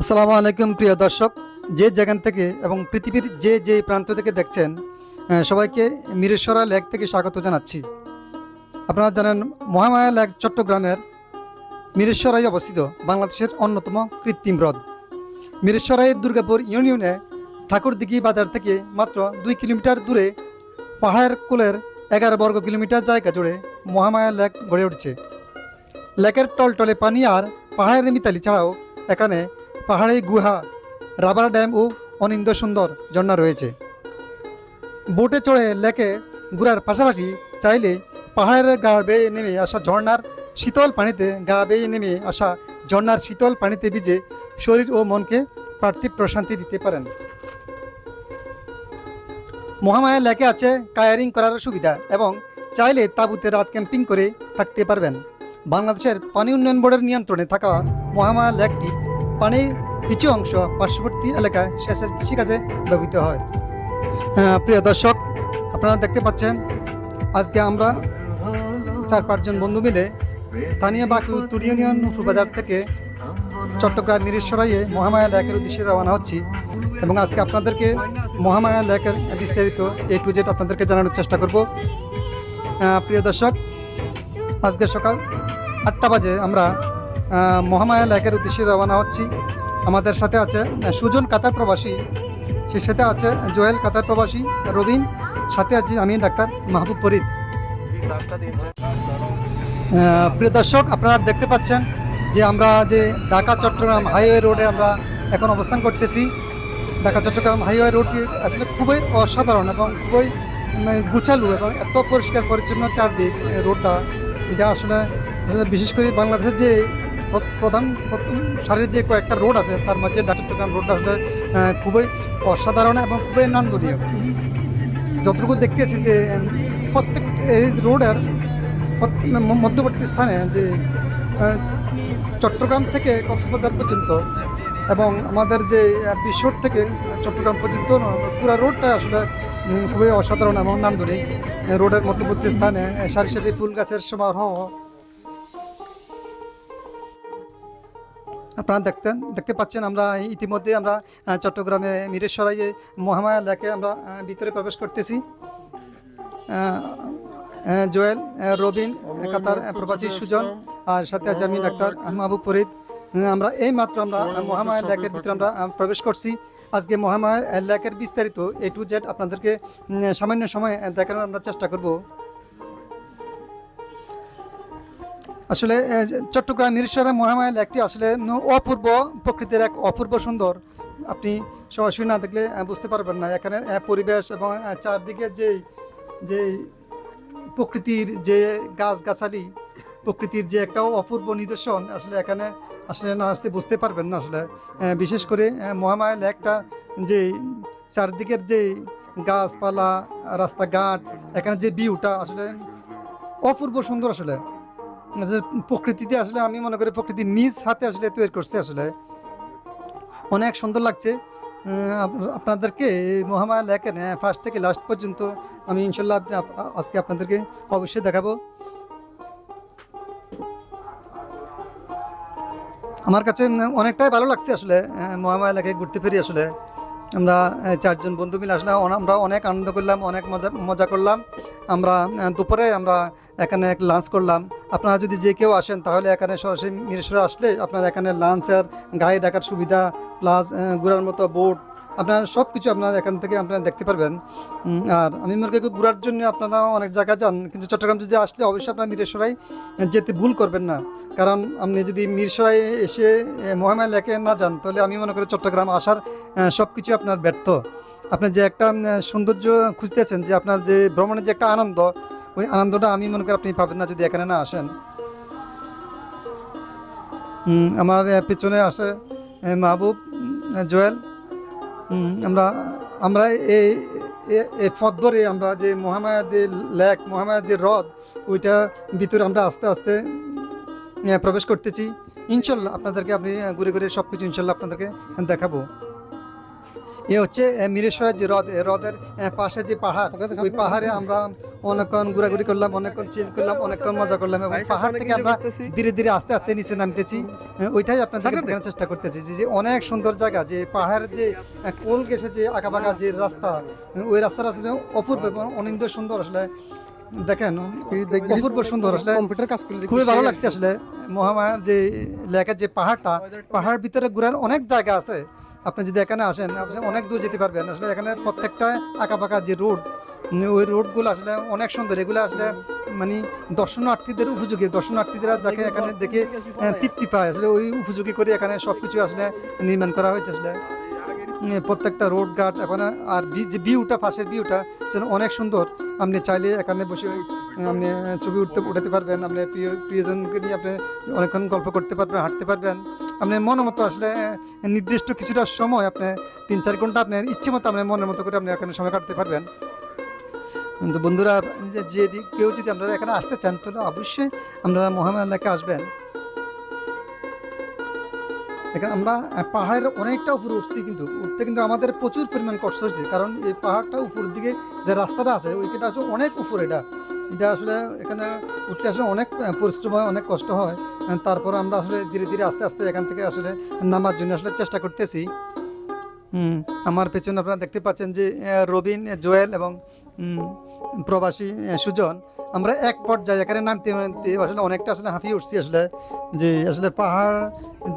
আসসালামু আলাইকুম প্রিয় দর্শক, যে যেখান থেকে এবং পৃথিবীর যে যে প্রান্ত থেকে দেখছেন সবাইকে মিরেশ্বরা লেক থেকে স্বাগত জানাচ্ছি। আপনারা জানেন, মহামায়া লেক চট্টগ্রামের মিরেশ্বরায় অবস্থিত বাংলাদেশের অন্যতম কৃত্রিম হ্রদ। মিরেশ্বরাই দুর্গাপুর ইউনিয়নে ঠাকুরদিঘি বাজার থেকে মাত্র দুই কিলোমিটার দূরে পাহাড়ের কোলের এগারো বর্গ কিলোমিটার জায়গা জুড়ে মহামায়া লেক গড়ে উঠছে। লেকের টলটলে পানি আর পাহাড়ের মিতালি ছাড়াও এখানে পাহাড়ি গুহা, রাবার ড্যাম ও অনিন্দ সুন্দর ঝর্ণা রয়েছে। বোটে চড়ে লেকে ঘুরার পাশাপাশি চাইলে পাহাড়ের গা বেয়ে নেমে আসা ঝর্ণার শীতল পানিতে গা বেয়ে নেমে আসা ঝর্ণার শীতল পানিতে ভিজে শরীর ও মনকে পার্থিব প্রশান্তি দিতে পারেন। মহামায়া লেকে আছে কায়ারিং করার সুবিধা এবং চাইলে তাঁবুতে রাত ক্যাম্পিং করে থাকতে পারবেন। বাংলাদেশের পানি উন্নয়ন বোর্ডের নিয়ন্ত্রণে থাকা মহামায়া লেকটি পানির কিছু অংশ পার্শ্ববর্তী এলাকায় সেচের কৃষিকাজে ব্যবহৃত হয়। প্রিয় দর্শক, আপনারা দেখতে পাচ্ছেন, আজকে আমরা চার পাঁচজন বন্ধু মিলে স্থানীয় বাকি উত্তর ইউনিয়ন বাজার থেকে চট্টগ্রাম মিরেশ্বরাইয়ে মহামায়া লেকের উদ্দেশ্যে রওনা হচ্ছি এবং আজকে আপনাদেরকে মহামায়া লেকের বিস্তারিত এ টু জেড আপনাদেরকে জানানোর চেষ্টা করব। প্রিয় দর্শক, আজকে সকাল আটটা বাজে আমরা মহামায়া লেকের উদ্দেশ্যে রওনা হচ্ছি। আমাদের সাথে আছে সুজন কাতার প্রবাসী। সে সাথে আছে জোয়েল কাতার প্রবাসী রবিন। সাথে আছি আমি ডাক্তার মাহবুব ফরিদ। প্রিয় দর্শক আপনারা দেখতে পাচ্ছেন যে আমরা যে ঢাকা চট্টগ্রাম হাইওয়ে রোডে আমরা এখন অবস্থান করতেছি। ঢাকা চট্টগ্রাম হাইওয়ে রোডটি আসলে খুবই অসাধারণ এবং খুবই উম, গুছালু এবং এত পরিষ্কার পরিচ্ছন্ন চারদিক রোডটা। এটা আসলে বিশেষ করে বাংলাদেশের যে প্রধান প্রথম সারির যে কয়েকটা রোড আছে, তার ঢাকা চট্টগ্রাম রোডটা আসলে খুবই অসাধারণ এবং খুবই নান্দনীয় যতটুকু দেখতেছি যে প্রত্যেক এই রোডের মধ্যবর্তী স্থানে যে চট্টগ্রাম থেকে কক্সবাজার পর্যন্ত এবং আমাদের যে বিশ্বর থেকে চট্টগ্রাম পর্যন্ত পুরো রোডটা আসলে খুবই অসাধারণ এবং নান্দনিক রোডের মধ্যবর্তী স্থানে সারি সারি ফুল গাছের সমারোহ আপনারা দেখতেন। দেখতে পাচ্ছেন আমরা ইতিমধ্যে আমরা চট্টগ্রামে মিরেশ্বরাইয়ে মহামায়া লেকে আমরা ভিতরে প্রবেশ করতেছি। জোয়েল রবিন কাতার প্রবাসী সুজন, আর সাথে আছে আমি, ডাক্তার মাহবুব ফরিদ। আমরা এই মাত্র আমরা মহামায়া লেকের ভিতরে আমরা প্রবেশ করছি। আজকে মহামায়া লেকের বিস্তারিত এ টু জেড আপনাদেরকে সামান্য সময় দেখানোর আমরা চেষ্টা করব। আসলে চট্টগ্রাম মিরেশ্বরা মহামায়া লেকটি আসলে অপূর্ব প্রকৃতির এক অপূর্ব সুন্দর। আপনি সরাসরি না দেখলে বুঝতে পারবেন না। এখানে পরিবেশ এবং চারদিকে যে যে প্রকৃতির যে গাছগাছালি প্রকৃতির যে একটা অপূর্ব নিদর্শন আসলে এখানে আসলে না আসতে বুঝতে পারবেন না আসলে। বিশেষ করে আহ, মহামায়া লেকটা যে চারদিকের যে গাছপালা রাস্তাঘাট এখানে যে ভিউটা আসলে অপূর্ব সুন্দর আসলে। প্রকৃতিতে আসলে আমি মনে করি প্রকৃতির নিজ হাতে আসলে তৈরি করছে আসলে। অনেক সুন্দর লাগছে। আপনাদেরকে মহামায়া লেকের ফার্স্ট থেকে লাস্ট পর্যন্ত আমি ইনশাল্লাহ আজকে আপনাদেরকে অবশ্যই দেখাবো। আমার কাছে অনেকটাই ভালো লাগছে আসলে মহামায়া এলাকায় ঘুরতে ফিরি আসলে। আমরা চারজন বন্ধু মিলে আসলে আমরা অনেক আনন্দ করলাম, অনেক মজা মজা করলাম। আমরা দুপুরে আমরা এখানে এক লাঞ্চ করলাম। আপনারা যদি যে কেউ আসেন, তাহলে এখানে সরাসরি মিরেশ্বরে আসলে আপনার এখানে লাঞ্চের গায়ে ডাকার সুবিধা প্লাস ঘোরার মতো বোট আপনার সব কিছু আপনার এখান থেকে আপনারা দেখতে পারবেন। আর আমি মনে করি ঘোরার জন্য আপনারা অনেক জায়গা যান, কিন্তু চট্টগ্রাম যদি আসলে অবশ্যই আপনার মিরেশ্বরাই যেতে ভুল করবেন না। কারণ আপনি যদি মিরসরাই এসে মহামায়া লেকে না যান, তাহলে আমি মনে করি চট্টগ্রাম আসার সব কিছু আপনার ব্যর্থ। আপনি যে একটা সৌন্দর্য খুঁজতেছেন, যে আপনার যে ভ্রমণের যে একটা আনন্দ, ওই আনন্দটা আমি মনে করি আপনি পাবেন না যদি এখানে না আসেন। আমার পেছনে আসে মাহবুব জোয়েল। আমরা আমরা এই এই পথ ধরে আমরা যে মহামায়া যে লেক, মহামায়া যে হ্রদ, ওইটা ভিতরে আমরা আস্তে আস্তে প্রবেশ করতেছি। ইনশাল্লাহ আপনাদেরকে, আপনি ঘুরে ঘুরে সব কিছু ইনশাল্লাহ আপনাদেরকে দেখাবো। এ হচ্ছে মিরেশ্বরের যে হ্রদ হ্রদের পাশে যে পাহাড় ওই পাহাড়ে আমরা অনেকক্ষণ ঘোরাঘুরি করলাম অনেকক্ষণ চিল করলাম অনেকক্ষণ মজা করলাম এবং পাহাড় থেকে আমরা ধীরে ধীরে আস্তে আস্তে নিচে নামতেছি। ওইটাই আপনাদেরকে দেখানোর চেষ্টা করতেছি যে- অনেক সুন্দর জায়গা যে পাহাড়ের যে কোল ঘেসে যে আঁকাবাঁকা যে রাস্তা ওই রাস্তাটা আসলে অপূর্ব এবং অনিন্দ সুন্দর আসলে। দেখেন অপূর্ব সুন্দর আসলে। কম্পিউটার কাজ করলে খুবই ভালো লাগছে আসলে। মহামায়ার যে লেখার যে পাহাড়টা পাহাড় ভিতরে ঘোরার অনেক জায়গা আছে। আপনি যদি এখানে আসেন আপনি অনেক দূর যেতে পারবেন। আসলে এখানে প্রত্যেকটা আঁকাপাকা যে রোড ওই রোডগুলো আসলে অনেক সুন্দর। এগুলো আসলে মানে দর্শনার্থীদের উপযোগী। দর্শনার্থীরা যাকে এখানে দেখে তৃপ্তি পায়। আসলে ওই উপযোগী করে এখানে সব কিছু আসলে নির্মাণ করা হয়েছে আসলে। প্রত্যেকটা রোড ঘাট এখানে আর বি- যে ভিউটা পাশের ভিউটা সেটা অনেক সুন্দর। আপনি চাইলে এখানে বসে আপনি ছবি উঠতে উঠাতে পারবেন। আপনি প্রিয় প্রিয়জনকে নিয়ে আপনি অনেকক্ষণ গল্প করতে পারবেন হাঁটতে পারবেন। আপনার মনের মতো আসলে নির্দিষ্ট কিছুটা সময় আপনি তিন, চার ঘণ্টা আপনার ইচ্ছে মতো আপনার মনের মতো করে আপনি এখানে সময় কাটাতে পারবেন। কিন্তু বন্ধুরা যে কেউ যদি আপনারা এখানে আসতে চান, তাহলে অবশ্যই আপনারা মহামায়া এলাকায় আসবেন। এখানে আমরা পাহাড়ের অনেকটা উপরে উঠছি কিন্তু, উঠতে কিন্তু আমাদের প্রচুর পরিমাণ কষ্ট হয়েছে। কারণ এই পাহাড়টা উপরের দিকে যে রাস্তাটা আছে ওইটা আসলে অনেক উপরে এটা। এটা আসলে এখানে উঠলে আসলে অনেক পরিশ্রম হয়, অনেক কষ্ট হয়। তারপর আমরা আসলে ধীরে ধীরে আস্তে আস্তে এখান থেকে আসলে নামার জন্য আসলে চেষ্টা করতেছি। আমার পেছনে আপনারা দেখতে পাচ্ছেন যে রবিন, জোয়েল এবং প্রবাসী সুজন, আমরা এক পর্যায়ে এখানে নামতে নামতে আসলে অনেকটা আসলে হাঁপিয়ে উঠছি আসলে। যে আসলে পাহাড়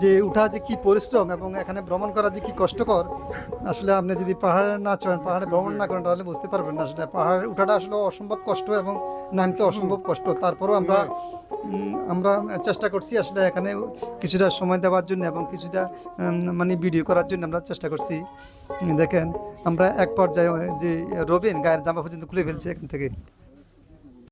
যে উঠা যে কি পরিশ্রম এবং এখানে ভ্রমণ করা যে কি কষ্টকর, আসলে আপনি যদি পাহাড়ে না চড়েন, পাহাড়ে ভ্রমণ না করেন, তাহলে বুঝতে পারবেন না আসলে পাহাড়ে উঠাটা আসলে অসম্ভব কষ্ট এবং নামতে অসম্ভব কষ্ট। তারপরেও আমরা আমরা চেষ্টা করছি আসলে এখানে কিছুটা সময় দেওয়ার জন্য এবং কিছুটা মানে ভিডিও করার জন্য আমরা চেষ্টা করছি। দেখেন, আমরা এক পর্যায়ে যে রবিন গায়ের জামা পর্যন্ত খুলে ফেলছি এখান থেকে।